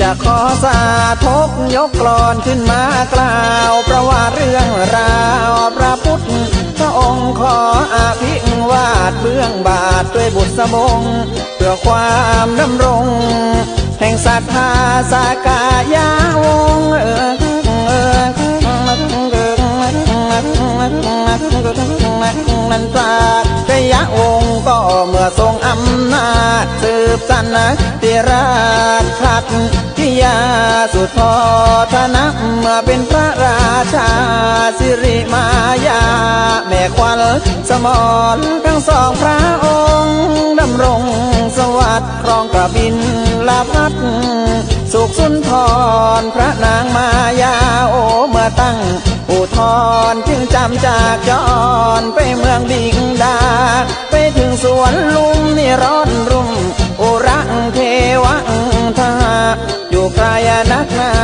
จะขอสาทกยกกลอนขึ้นมากล่าวประวัติเรื่องราวพระพุทธพระองค์ขออภิวาทเบื้องบาทด้วยบุตรสบงเพื่อความดำรง แห่งศรัทธาสากายาวงเออนันตราชยะวงศ์ก็เมื่อทรงอำนาจสืบสันนะติราชขัด สุดพอธนะมื่อเป็นพระราชาสิริมายา แม่ควันสมรทั้งสองพระองค์ดำรงสวัสดิ์ครองกระบินลาพัดสุขสุนทรพระนางมายาโอเมื่อตั้งอุทธรจึงจำจากจรไปเมืองบิงดา ใครนักหนา